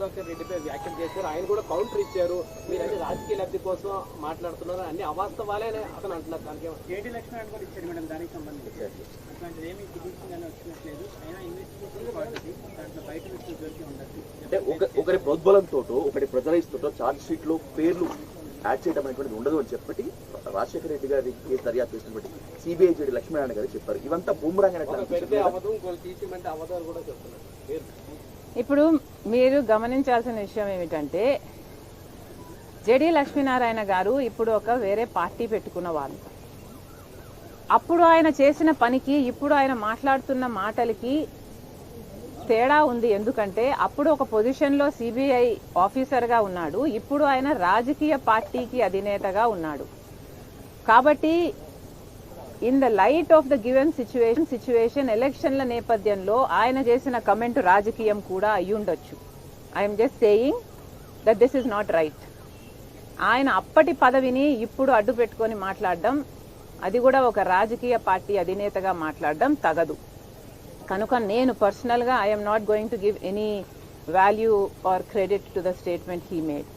సుధాకర్ రెడ్డిపై వ్యాఖ్యలు చేశారు. ఆయన కూడా కౌంటర్ ఇచ్చారు. మీరు అన్ని రాజకీయ లబ్ధి కోసం మాట్లాడుతున్నారు. అన్ని అవాస్తవాలే అని అతను అంటున్నారు. దానికి కేటీ లక్ష్మణ్ కూడా ఇచ్చారు మేడం దానికి సంబంధించి. అట్లాంటిది ఏమీ వచ్చినట్లేదు. అయినా ఇన్వెస్టిగేషన్ దాంట్లో బయట వ్యక్తులు దొరికి ఉండదు అంటే ఒక ఒకరి ప్రోద్బలంతో ఒకటి ప్రెజరైజ్ తోటో ఛార్జ్ షీట్లో పేర్లు యాడ్ చేయడం అనేటువంటిది ఉండదు అని చెప్పి రాజశేఖర రెడ్డి గారి కేసు దర్యాప్తు చేసినటువంటి సిబిఐ జడ్జి లక్ష్మీనారాయణ గారు చెప్పారు. ఇవంతా బూమరాంగ్ అని ఇప్పుడు మీరు గమనించాల్సిన విషయం ఏమిటంటే జడి లక్ష్మీనారాయణ గారు ఇప్పుడు ఒక వేరే పార్టీ పెట్టుకున్న వాళ్ళు. అప్పుడు ఆయన చేసిన పనికి ఇప్పుడు ఆయన మాట్లాడుతున్న మాటలకి తేడా ఉంది. ఎందుకంటే అప్పుడు ఒక పొజిషన్లో సిబిఐ ఆఫీసర్గా ఉన్నాడు. ఇప్పుడు ఆయన రాజకీయ పార్టీకి అధినేతగా ఉన్నాడు. కాబట్టి in the light of the given situation situation ఎలక్షన్ల నేపథ్యంలో ఆయన చేసిన కమెంట్ రాజకీయం కూడా అయి ఉండొచ్చు I'm just saying that this is not right ఆయన అప్పటి పదవిని ఇప్పుడు అడ్డు పెట్టుకొని మాట్లాడడం అది కూడా ఒక రాజకీయ పార్టీ అధినేతగా మాట్లాడడం తగదు. కనుక నేను పర్సనల్గా I'm not going to give any value or credit to the statement he made